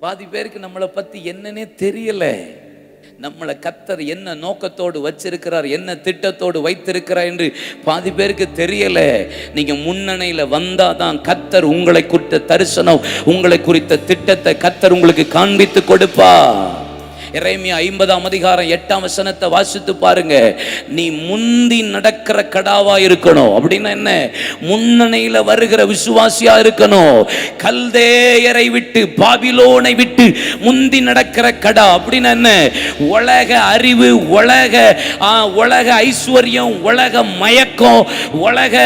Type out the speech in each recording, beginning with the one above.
பாதி பேருக்கு நம்மளை பத்தி என்னன்னே தெரியல. நம்மளை கத்தர் என்ன நோக்கத்தோடு வச்சிருக்கிறார் என்ன திட்டத்தோடு வைத்திருக்கிறார் என்று பாதி பேருக்கு தெரியல. நீங்க முன்னணியில வந்தாதான் கத்தர் உங்களை குறித்த தரிசனம் உங்களை குறித்த திட்டத்தை கத்தர் உங்களுக்கு காண்பித்து கொடுப்பா இறைமையா ஐம்பதாம் அதிகாரம் எட்டாம் வசனத்தை வாசித்து பாருங்க. நீ முந்தி நடக்கிற கடாவா இருக்கணும். அப்படின்னா என்ன? முன்னணியில வருகிற விசுவாசியா இருக்கணும். கல்தேயரை விட்டு பாபிலோனை விட்டு முந்தி நடக்கிற கடா. அப்படின்னா என்ன? உலக அறிவு உலக உலக ஐஸ்வர்யம் உலக மயக்கம் உலக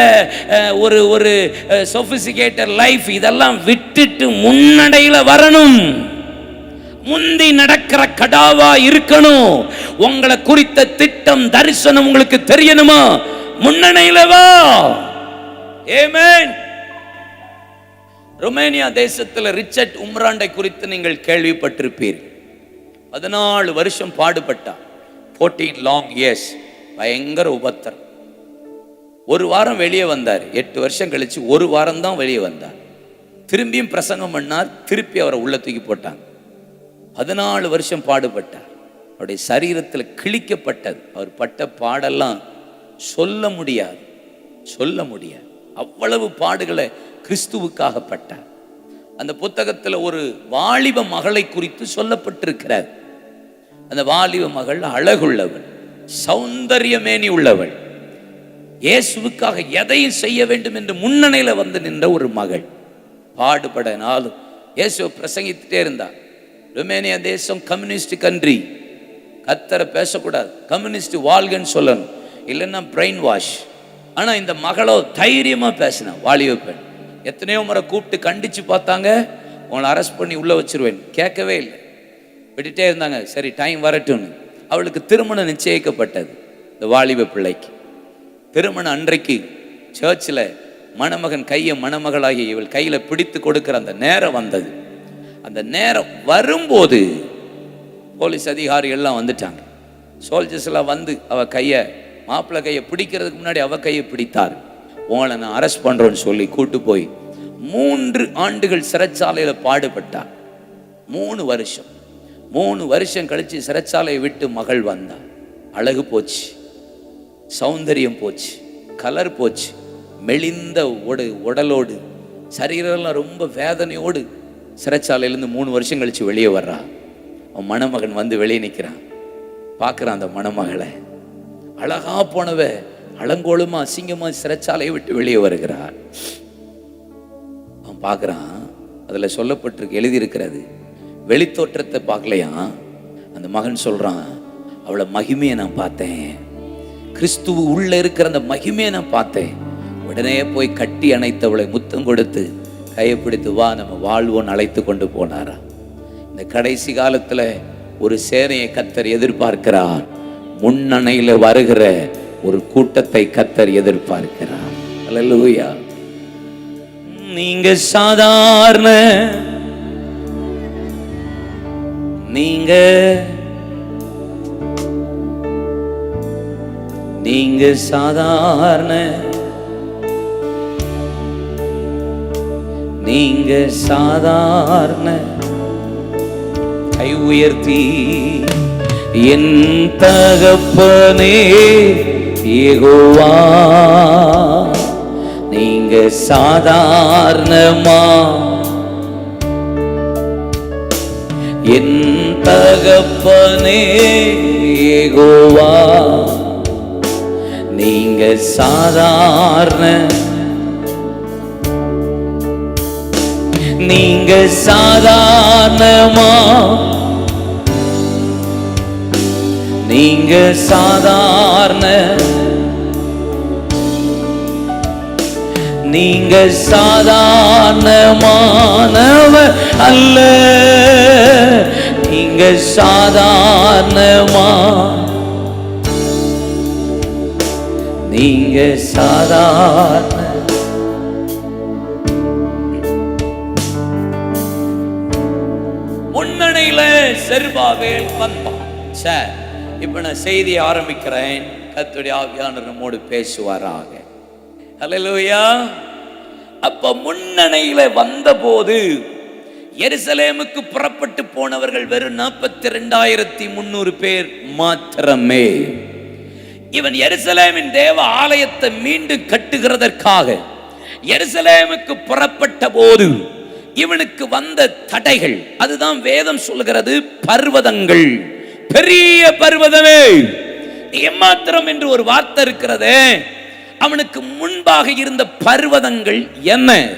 ஒரு ஒரு சொபிசிகேட்டட் லைஃப் இதெல்லாம் விட்டுட்டு முன்னடையில் வரணும். முந்தி நடக்கிற கடாவா இருக்கணும். உங்களை குறித்த திட்டம் தரிசனம் உங்களுக்கு தெரியணுமா? முன்னணையிலவா ஏமேன் ருமேனியா தேசத்தில் ரிச்சர்ட் உம்ராண்டை குறித்து நீங்கள் கேள்விப்பட்டிருப்பீர்கள் பதினாலு வருஷம் பாடுபட்டான். ஃபோர்டீன் லாங் இயர்ஸ் பயங்கர உபத்திரம். ஒரு வாரம் வெளியே வந்தார். எட்டு வருஷம் கழிச்சு ஒரு வாரம் தான் வெளியே வந்தார். திரும்பியும் பிரசங்கம் பண்ணார். திருப்பி அவரை உள்ள தூக்கி போட்டாங்க. பதினாலு வருஷம் பாடுபட்டார். அவருடைய சரீரத்தில் கிழிக்கப்பட்டது. அவர் பட்ட பாடெல்லாம் சொல்ல முடியாது. சொல்ல முடியாது. அவ்வளவு பாடுகளை கிறிஸ்துவுக்காக பட்டார். அந்த புத்தகத்தில் ஒரு வாலிப மகளை குறித்து சொல்லப்பட்டிருக்கிறார். அந்த வாலிப மகள் அழகுள்ளவள் சௌந்தரியமேனி உள்ளவள். இயேசுவுக்காக எதையும் செய்ய வேண்டும் என்று முன்னணியில வந்து நின்ற ஒரு மகள். பாடுபடனாலும் இயேசுவை பிரசங்கித்துட்டே இருந்தார். ருமேனியா தேசம் கம்யூனிஸ்ட் கண்ட்ரி. கத்தரை பேசக்கூடாது. கம்யூனிஸ்ட் வாழ்கன்னு சொல்லணும். இல்லைன்னா பிரெயின் வாஷ். ஆனால் இந்த மகளோ தைரியமாக பேசினா வாலிப பெண். எத்தனையோ முறை கூப்பிட்டு கண்டித்து பார்த்தாங்க. உங்களை அரெஸ்ட் பண்ணி உள்ளே வச்சிருவேன். கேட்கவே இல்லை. விட்டுட்டே இருந்தாங்க. சரி டைம் வரட்டும்னு. அவளுக்கு திருமணம் நிச்சயிக்கப்பட்டது. இந்த வாலிப பிள்ளைக்கு. திருமணம் அன்றைக்கு சர்ச்சில் மணமகன் கையை மணமகளாகி இவள் கையில் பிடித்து கொடுக்குற அந்த நேரம் வந்தது. அந்த நேரம் வரும்போது போலீஸ் அதிகாரிகள்லாம் வந்துட்டாங்க. சோல்ஜர்ஸ் எல்லாம் வந்து அவள் கையை மாப்பிள்ளை கையை பிடிக்கிறதுக்கு முன்னாடி அவள் கையை பிடித்தார். உங்களை நான் அரெஸ்ட் பண்ணுறோன்னு சொல்லி கூட்டு போய் மூன்று ஆண்டுகள் சிறைச்சாலையில் பாடுபட்டார். மூணு வருஷம். மூணு வருஷம் கழித்து சிறைச்சாலையை விட்டு மகள் வந்தா அழகு போச்சு. சௌந்தரியம் போச்சு. கலர் போச்சு. மெலிந்த உட உடலோடு. சரீரம்லாம் ரொம்ப வேதனையோடு சிறைச்சாலையிலேருந்து மூணு வருஷம் கழிச்சு வெளியே வர்றான் அவன் மணமகன் வந்து வெளியே நிற்கிறான் பார்க்குறான் அந்த மணமகளை. அழகா போனவ அலங்கோலமா அசிங்கமா சிறைச்சாலையை விட்டு வெளியே வருகிறார் அவன் பார்க்குறான் அதில் சொல்லப்பட்டிருக்கு எழுதியிருக்கிறது வெளித்தோற்றத்தை பார்க்கலையா? அந்த மகன் சொல்றான் அவளை மகிமையை நான் பார்த்தேன். கிறிஸ்துவு உள்ள இருக்கிற அந்த மகிமையை நான் பார்த்தேன். உடனே போய் கட்டி அணைத்தவளை முத்தம் கொடுத்து கையை பிடித்து வா நம்ம வாழ்வோன்னு அழைத்து கொண்டு போனாரா? இந்த கடைசி காலத்துல ஒரு சேனையை கத்தர் எதிர்பார்க்கிறார். முன்னணையில வருகிற ஒரு கூட்டத்தை கத்தர் எதிர்பார்க்கிறார். அல்லேலூயா நீங்க சாதாரண நீங்க நீங்க சாதாரண நீங்க சாதாரண கை உயர்த்தி என் தகப்பனே ஏகோவா நீங்க சாதாரணமா என் தகப்பனே ஏகோவா நீங்க சாதாரண நீங்க சாதாரணமா? நீங்க சாதாரண? நீங்க சாதாரணமானவ அல்ல. நீங்க சாதாரணமா? நீங்க சாதாரண செருபாவேல் வந்தான். சார் இப்போ நான் செய்தியை ஆரம்பிக்கிறேன். கத்துடைய ஆவியானவர் நம்மோடு பேசுவாராக. ஹalleluya அப்ப முன்னணியில வந்தபோது எருசலேமுக்கு புறப்பட்டு போனவர்கள் வெறும் நாற்பத்தி ரெண்டாயிரத்தி முன்னூறு பேர் மாத்திரமே. இவன் எருசலேமின் தேவ ஆலயத்தை மீண்டும் கட்டுகிறதற்காக எருசலேமுக்கு புறப்பட்ட போது இவனுக்கு வந்த தடைகள். அதுதான் வேதம் சொல்கிறது பர்வதங்கள். பெரிய பர்வதமே. ஏமாத்திரம் என்று ஒரு வார்த்தை இருக்கிறதே. அவனுக்கு முன்பாக இருந்த பர்வதங்கள் என்ன?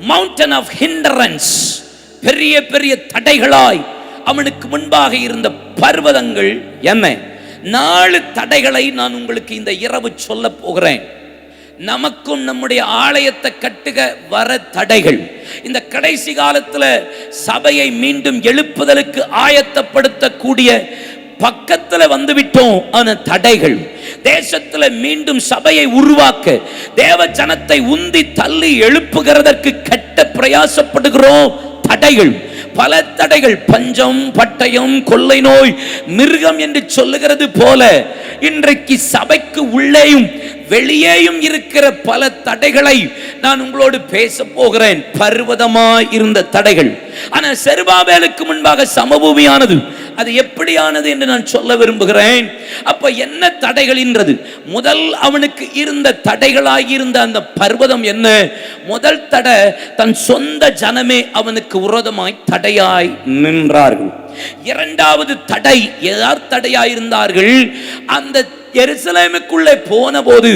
மவுண்டன் ஆஃப் ஹிண்டரன்ஸ் பெரிய பெரிய தடைகளாய் அவனுக்கு முன்பாக இருந்த பர்வதங்கள் என்ன? நாலு தடைகளை நான் உங்களுக்கு இந்த இரவு சொல்ல போகிறேன். நமக்கும் நம்முடைய ஆலயத்தை கட்டுக வர தடைகள். இந்த கடைசி காலத்தில் சபையை மீண்டும் எழுப்புதலுக்கு ஆயத்தப்படுத்தக்கூடிய பக்கத்தில் வந்துவிட்டோம் ஆன தடைகள். தேசத்தில் மீண்டும் சபையை உருவாக்க தேவ ஜனத்தை உந்தி தள்ளி எழுப்புகிறதற்கு கெட்ட பிரயாசப்படுகிறோம் தடைகள். பல தடைகள் பஞ்சம் பட்டயம் கொள்ளை நோய் மிருகம் என்று சொல்லுகிறது போல இன்றைக்கு சபைக்கு உள்ளேயும் வெளியேயும் இருக்கிற பல தடைகளை நான் உங்களோடு பேச போகிறேன். பர்வதமாய் இருந்த தடைகள். ஆனால் செருபாவேலுக்கு முன்பாக சமபூமியானது அது எப்படியானது என்று நான் சொல்ல விரும்புகிறேன். அப்ப என்ன தடைகள்ன்றது? முதல் அவனுக்கு இருந்த தடைகளாக இருந்த அந்த பர்வதம் என்ன? முதல் தடை தன் சொந்த ஜனமே அவனுக்கு உரதமாய் தடையாய் நின்றார்கள். இரண்டாவது தடை யார் தடையாயிருந்தார்கள்? அந்த எருசலேமுக்குள்ளே போன போது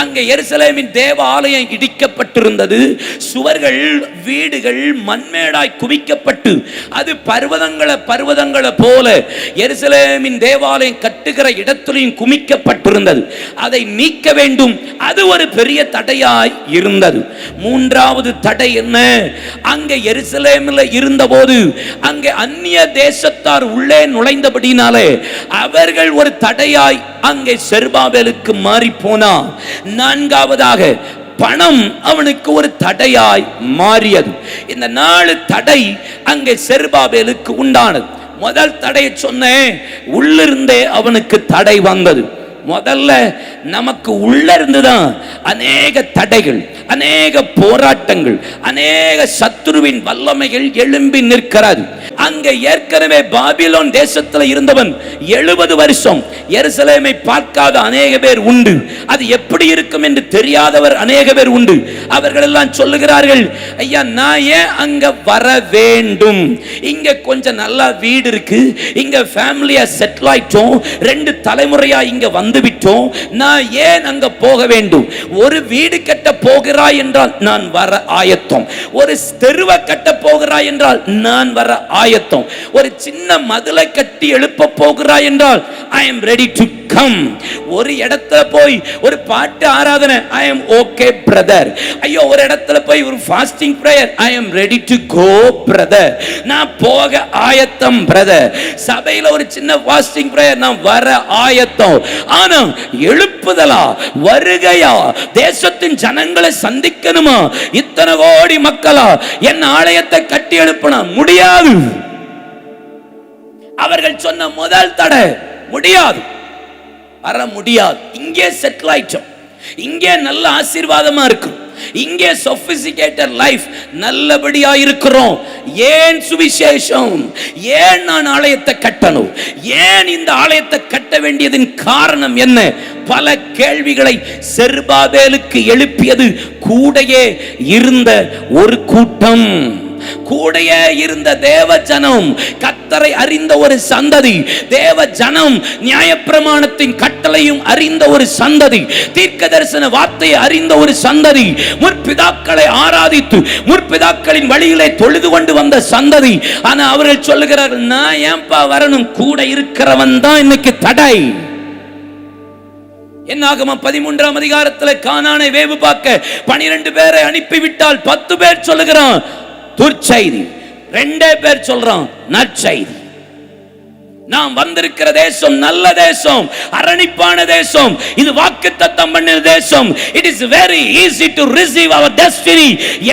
அங்கே எருசலேமின் தேவ ஆலயம் இடிக்கப்பட்டிருந்தது. சுவர்கள் வீடுகள் மண்மேடாய் குவிக்கப்பட்டு அது பர்வதங்களை பர்வதங்களை போல எருசலேமின் தேவாலயம் கட்டுகிற இடத்திலையும் குமிக்கப்பட்டிருந்தது. அதை நீக்க வேண்டும். அது ஒரு பெரிய தடையாய் இருந்தது. மூன்றாவது தடை என்ன? அங்கே எருசலேமில் இருந்தபோது அங்கே அந்நிய தேசத்தார் உள்ளே நுழைந்தபடினாலே அவர்கள் ஒரு தடையாய் அங்கே செருபாவேலுக்கு மாறி போனா நான்காவதாக பணம் அவனுக்கு ஒரு தடையாய் மாறியது. இந்த நாலு தடை அங்கே செருபாபேலுக்கு உண்டானது. முதல் தடையை சொன்னேன் உள்ளிருந்தே அவனுக்கு தடை வந்தது. முதல்ல நமக்கு உள்ள இருந்துதான் அநேக தடைகள். அநேக போராட்டங்கள் அநேக சத்துருவின் வல்லமைகள் எழும்பி நிற்கிறது. அங்க ஏற்கனவே பாபிலோன் தேசத்துல இருந்தவன் எழுபது வருஷம் எருசலேமை பார்க்காத அநேக பேர் உண்டு. அது எப்படி இருக்கும் என்று தெரியாதவர் அநேக பேர் உண்டு. அவர்கள் எல்லாம் சொல்லுகிறார்கள் ஐயா நான் ஏன் அங்க வர வேண்டும்? இங்க கொஞ்சம் நல்லா வீடு இருக்கு. இங்க ஃபேமிலியா செட்டில் ஆயிட்டோம். ரெண்டு தலைமுறையா இங்க வந்து விட்டோம் நான் ஏன் அங்க போக வேண்டும்? ஒரு வீடு கட்ட போகிறாய் என்றால் நான் வர ஆயத்தம். ஒரு தெருவை கட்ட போகிறாய் என்றால் நான் வர ஆயத்தம். ஒரு சின்ன மதுளை கட்டி எழுப்ப போகிறாய் என்றால் I am ready to come ஒரு இடத்துல போய் ஒரு பாட்டு ஆராதனை ஐ எம் ஓகே பிரதர் ஐயோ ஒரு இடத்துல போய் ஒரு fasting prayer I am ready to go brother நான் போக ஆயத்தம் பிரதர் சபையில ஒரு சின்ன ஃபாஸ்டிங் பிரேயர் நான் வர ஆயத்தம். ஆனா எழுப்புதலா வருகையா தேசத்தின் ஜனங்களை சந்திக்கணுமா? இத்தனை கோடி மக்களா? என் ஆலயத்தை கட்டி எழுப்பினா முடியாது. அவர்கள் சொன்ன முதல் தடை முடியாது. வர முடியாது. இங்கே செட்டில் ஆயிட்டோம். இங்கே நல்ல ஆசீர்வாதமா இருக்கும் இங்கே சொபிசிகேட்டட் லைஃப் நல்லபடியா இருக்கிறோம். ஏன் சுவிசேஷம்? ஏன் நான் ஆலயத்தை கட்டணும்? ஏன் இந்த ஆலயத்தை கட்ட வேண்டியதின் காரணம் என்ன? பல கேள்விகளை செருபாபேலுக்கு எழுப்பியது கூடையே இருந்த ஒரு கூட்டம். கூடையே இருந்த தேவ ஜனம் கத்தரை அறிந்த ஒரு சந்ததி. தேவ ஜனம் நியாயப்பிரமாணத்தின் கட்டளையும் அறிந்த ஒரு சந்ததி. தீர்க்க தரிசன வார்த்தையை அறிந்த ஒரு சந்ததி. முற்பிதாக்களை ஆராதித்து முற்பிதாக்களின் வழியிலே தொழுது கொண்டு வந்த சந்ததி. ஆனா அவர்கள் சொல்லுகிறார்கள் நான் ஏன்பா வரணும்? கூட இருக்கிறவன் தான் இன்னைக்கு தடை. என்னாகுமா பதிமூன்றாம் அதிகாரத்தில் காணானை வேவு பார்க்க பனிரெண்டு பேரை அனுப்பிவிட்டால் பத்து பேர் சொல்லுகிறான் துர்ச்செய்தி. ரெண்டே பேர் சொல்றோம் நற்செய்தி. நாம் வந்திருக்கிற தேசம் நல்ல தேசம் அரணிப்பான தேசம். இது வாக்கு தத்தம் பண்ணின தேசம். It is very easy to receive our destiny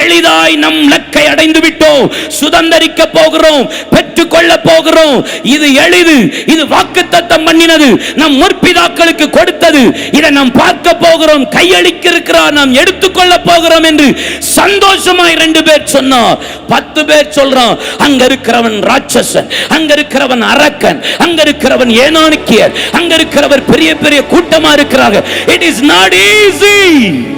எளிதாய் நம் லக்கை அடைந்து விட்டோம். சுதந்திரிக்க போகிறோம். பெற்றுக்கொள்ள போகிறோம். இது எளிது. இது வாக்கு தத்தம் பண்ணினது. நம் முற்பிதாக்களுக்கு கொடுத்தது. இதை நாம் பார்க்க போகிறோம். கையளிக்க இருக்கிறார் நாம் எடுத்துக்கொள்ள போகிறோம் என்று சந்தோஷமாய் ரெண்டு பேர் சொன்னார் பத்து பேர் சொல்றான் அங்க இருக்கிறவன் ராட்சசன் அங்க இருக்கிறவன் அரக்கன் அங்க இருக்கிறவன் ஏனானுக்கியர் அங்க இருக்கிறவர் பெரிய பெரிய கூட்டமா இருக்கிறாங்க. இட் இஸ் நாட் ஈஸி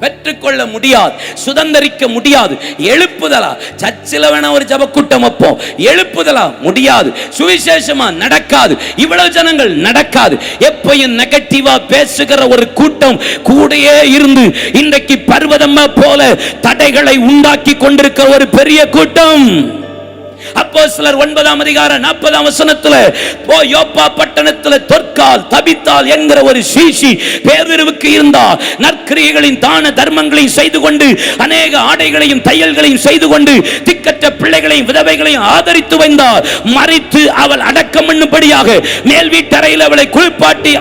பெற்றுக்கொள்ள முடியாது சுதந்தரிக்க முடியாது எழுப்புதலா? சர்ச்சில் வேணா ஒரு ஜபக்கூட்டம் வைப்போம். எழுப்புதலா? முடியாது சுவிசேஷமா? நடக்காது இவ்வளவு ஜனங்கள் நடக்காது. எப்பையும் நெகட்டிவா பேசுகிற ஒரு கூட்டம் கூடயே இருந்து இன்றைக்கு பர்வதமா போல தடைகளை உண்டாக்கி கொண்டிருக்கிற ஒரு பெரிய கூட்டம். அப்போ சிலர் ஒன்பதாம் அதிகாரம் நாற்பதாம் வசனத்துல போ யோப்பா பட்டணத்துல தொற்கால் தபித்தால் என்கிற ஒரு சீசி பேரிருவுக்கு இருந்தா நற்கிரியைகளின் தான தர்மங்களையும் செய்து கொண்டு அநேக ஆடைகளையும் தையல்களையும் செய்து கொண்டு திக்கற்ற பிள்ளைகளையும் விதவைகளையும் ஆதரித்து வந்தார். மறித்து அவள் அடக்கம் பண்ணும்படியாக மேல் வீட்டறையில் அவளை குளிப்பாட்டி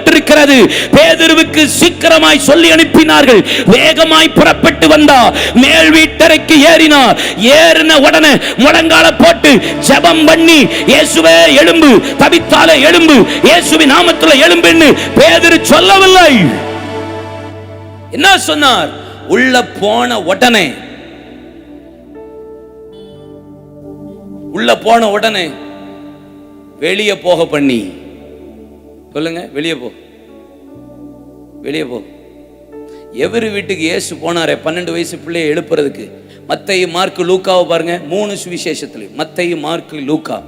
அழைக்கப்பட்டிருக்கிறது பேதுருவுக்கு சீக்கிரமாய் சொல்லி அனுப்பினார்கள். வேகமாய் புறப்பட்டு வந்தா மேல் வீட்டறைக்கு ஏறினார் ஏறின உடனே முழங்கால போட்டு ஜெபம் பண்ணி இயேசுவே எழும்பு தவித்தால எழும்பு இயேசுவின் நாமத்துல எழும்புன்னு பேதுரு சொல்லவில்லை. என்ன சொன்னார்? உள்ள போன உடனே. உள்ள போன உடனே வெளியே போக பண்ணி சொல்லுங்க வெளியே போ. வெளியே போ. எவரு வீட்டுக்கு ஏசு போனாரே? பன்னெண்டு வயசு பிள்ளையை எழுப்புறதுக்கு. மத்தையு மார்க்கு லூக்காவை பாருங்க. மூணு சுவிசேஷத்துலையும் மத்தையு மார்க்கு லூக்கா.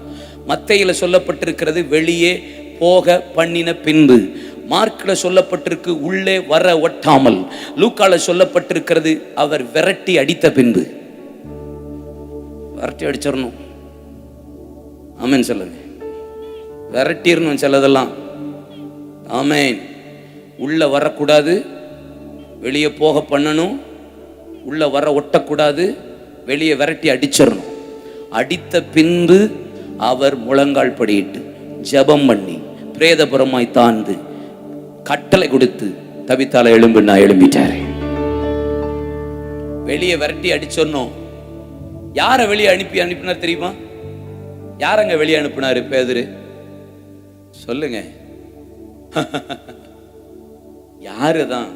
மத்தையில் சொல்லப்பட்டிருக்கிறது வெளியே போக பண்ணின பின்பு. மார்க்கில் சொல்லப்பட்டிருக்கு உள்ளே வர ஒட்டாமல். லூக்கால சொல்லப்பட்டிருக்கிறது அவர் விரட்டி அடித்த பின்பு. விரட்டி அடிச்சிடணும். ஆமேன்னு சொல்லுங்க. விரட்டிடணும் சிலதெல்லாம். ஆமேன். உள்ள வரக்கூடாது. வெளியே போக பண்ணணும். உள்ள வர ஒட்டக்கூடாது. வெளியே விரட்டி அடிச்சிடணும். அடித்த பின்பு அவர் முழங்கால் படியிட்டு ஜெபம் பண்ணி பிரேதபுரமாய் தாழ்ந்து கட்டளை கொடுத்து தவித்தால எழும்பு நான் எழும்பிட்டாரு. வெளியே விரட்டி அடிச்சிடணும். யாரை வெளியே அனுப்பி அனுப்பினார் தெரியுமா? யாரங்க வெளியே அனுப்பினாரு பேதரு? சொல்லுங்க. யாரு தான்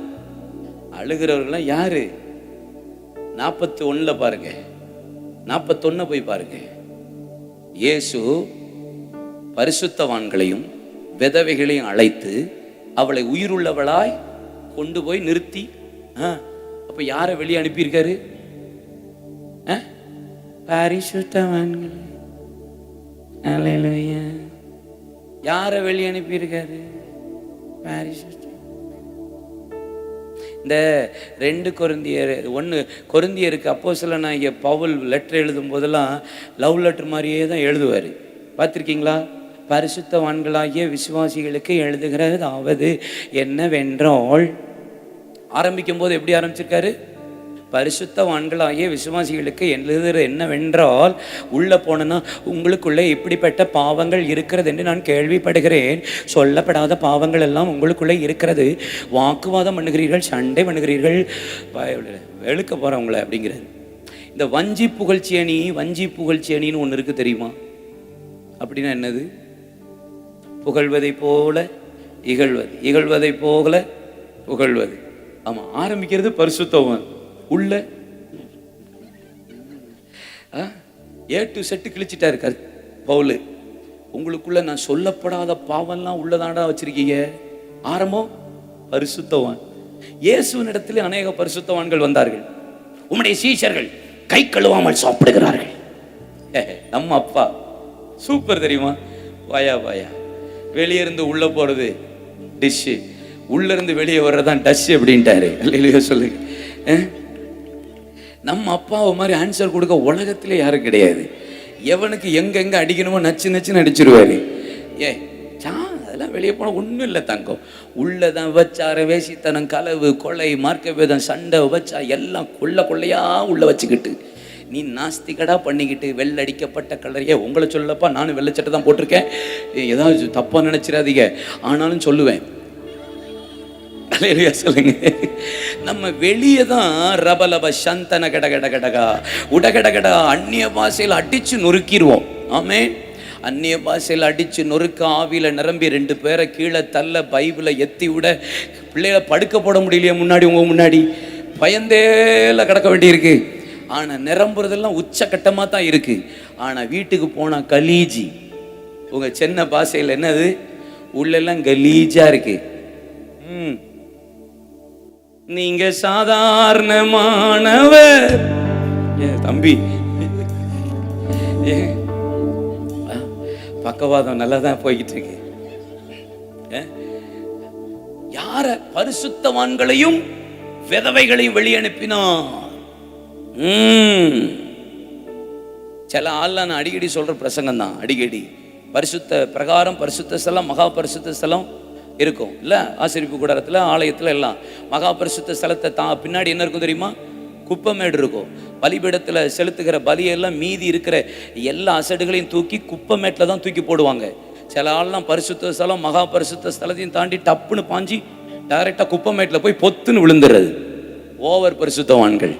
அழுகிறவர்கள்லாம் யாரு? நாற்பத்தி ஒண்ணுல பாருங்க. நாற்பத்தொன்னு போய் பாருங்க. இயேசு பரிசுத்தவான்களையும் விதவைகளையும் அழைத்து அவளை உயிருள்ளவளாய் கொண்டு போய் நிறுத்தி ஆ, அப்ப யாரை வெளியே அனுப்பியிருக்காரு? பரிசுத்தவான்கள். யாரை வெளியே அனுப்பியிருக்காரு? பரிசுத்த இந்த ரெண்டு கொருந்தியர் ஒன்று கொருந்தியருக்கு அப்போ சில நான் இங்கே பவுல் லெட்டர் எழுதும் போதெல்லாம் லவ் லெட்டர் மாதிரியே தான் எழுதுவார். பார்த்துருக்கீங்களா? பரிசுத்தவான்களாகிய விசுவாசிகளுக்கு எழுதுகிறதாவது என்னவென்றால் ஆரம்பிக்கும் போது எப்படி ஆரம்பிச்சிருக்காரு? பரிசுத்தவான்களாகிய விசுவாசிகளுக்கு எழுதுகிற என்னவென்றால் உள்ளே போனனா உங்களுக்குள்ளே இப்படிப்பட்ட பாவங்கள் இருக்கிறது என்று நான் கேள்விப்படுகிறேன். சொல்லப்படாத பாவங்கள் எல்லாம் உங்களுக்குள்ளே இருக்கிறது. வாக்குவாதம் பண்ணுகிறீர்கள் சண்டை பண்ணுகிறீர்கள். வெளுக்க போகிறவங்கள அப்படிங்கிறது இந்த வஞ்சி புகழ்ச்சி அணி வஞ்சி புகழ்ச்சி அணின்னு ஒன்று இருக்குது தெரியுமா? அப்படின்னா என்னது? புகழ்வதை போல இகழ்வது. இகழ்வதை போல புகழ்வது. ஆமாம் ஆரம்பிக்கிறது பரிசுத்தவன். உள்ள. ஏ டு செட்டு கிழிச்சிட்டாரு கரு பவுலு. உங்களுக்குள்ள நான் சொல்லப்படாத பாவம்லாம் உள்ளதாண்டா வச்சிருக்கீங்க? ஆரம்பம் பரிசுத்தவான். இயேசுவின் இடத்துல அநேக பரிசுத்தவான்கள் வந்தார்கள். உம்முடைய சீஷர்கள் கை கழுவாமல் சாப்பிடுகிறார்கள். ஏ, நம்ம அப்பா. சூப்பர் தெரியுமா? வாயா வாயா. வெளியே இருந்து உள்ள போறது டிஷ்ஷு உள்ள இருந்து வெளியே வர்றதான் டஷ் அப்படின்ட்டாரு. இல்லையா சொல்லுங்க. நம்ம அப்பாவை மாதிரி ஆன்சர் கொடுக்க உலகத்தில் யாரும் கிடையாது. எவனுக்கு எங்கெங்கே அடிக்கணுமோ நச்சு நச்சுன்னு அடிச்சிருவாரு. ஏ சா அதெல்லாம் வெளியே போனால் ஒன்றும் இல்லை தங்கம். உள்ளதான் வச்சார வேசித்தனம் களவு கொலை மார்க்க வேதம் சண்டை வச்சா எல்லாம் கொள்ள கொள்ளையாக உள்ளே வச்சுக்கிட்டு. நீ நாஸ்திகடா பண்ணிக்கிட்டு வெள்ளடிக்கப்பட்ட கலரையே உங்களை சொல்லப்பா நானும் வெள்ளை சட்டை தான் போட்டிருக்கேன். ஏதாவது தப்பாக நினச்சிடாதீங்க. ஆனாலும் சொல்லுவேன். அல்லேலூயா சொல்லுங்க. நம்ம வெளியே தான் ரபலப சந்தன கட கட கடகா உடகட கட அந்நிய பாஷையில் அடித்து நொறுக்கிடுவோம் ஆமே அந்நிய பாஷையில் அடிச்சு நொறுக்க ஆவியில் நிரம்பி ரெண்டு பேரை கீழே தள்ள பைபிளை எத்தி விட பிள்ளைகளை படுக்க போட முடியலையே முன்னாடி உங்கள் முன்னாடி. பயந்தேல கிடக்க வேண்டியிருக்கு. ஆனால் நிரம்புறதெல்லாம் உச்சக்கட்டமாக தான் இருக்குது ஆனால் வீட்டுக்கு போனால் கலீஜி. உங்கள் சின்ன பாஷையில் என்னது? உள்ளெல்லாம் கலீஜாக இருக்குது ம். நீங்க சாதாரணமானவர். தம்பி. ஏ, பக்கவாதம் நல்லா தான் போய்கிட்டு இருக்கு யார பரிசுத்தவான்களையும் விதவைகளையும் வெளியே அனுப்பினான் சில ஆள்லாம் நான் அடிக்கடி சொல்ற பிரசங்கம் தான் அடிக்கடி. பரிசுத்த பிரகாரம் பரிசுத்த ஸ்தலம் மகா பரிசுத்த ஸ்தலம் இருக்கும். இல்லை ஆசிரிப்பு கூடாரத்தில் ஆலயத்தில் எல்லாம். மகா பரிசுத்த ஸ்தலத்தை தா பின்னாடி என்ன இருக்கும் தெரியுமா? குப்பமேடு இருக்கும். பலிபீடத்தில் செலுத்துகிற பலியெல்லாம் மீதி இருக்கிற எல்லா அசடுகளையும் தூக்கி குப்பமேட்டில் தான் தூக்கி போடுவாங்க. சில ஆள்லாம் பரிசுத்த ஸ்தலம் மகா பரிசுத்த ஸ்தலத்தையும் தாண்டி டப்புன்னு பாஞ்சி டைரெக்டாக குப்பமேட்டில் போய் பொத்துன்னு விழுந்துடுறது ஓவர் பரிசுத்தவான்கள்.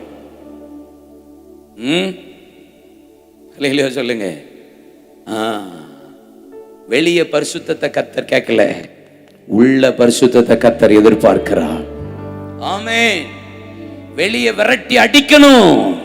ம்? இல்லையா சொல்லுங்க. ஆ. வெளியே பரிசுத்தத்தை கத்தர் கேட்கல. உள்ள பரிசுத்தத்தை கத்தர் எதிர்பார்க்கிறார். ஆமே வெளியே விரட்டி அடிக்கணும்.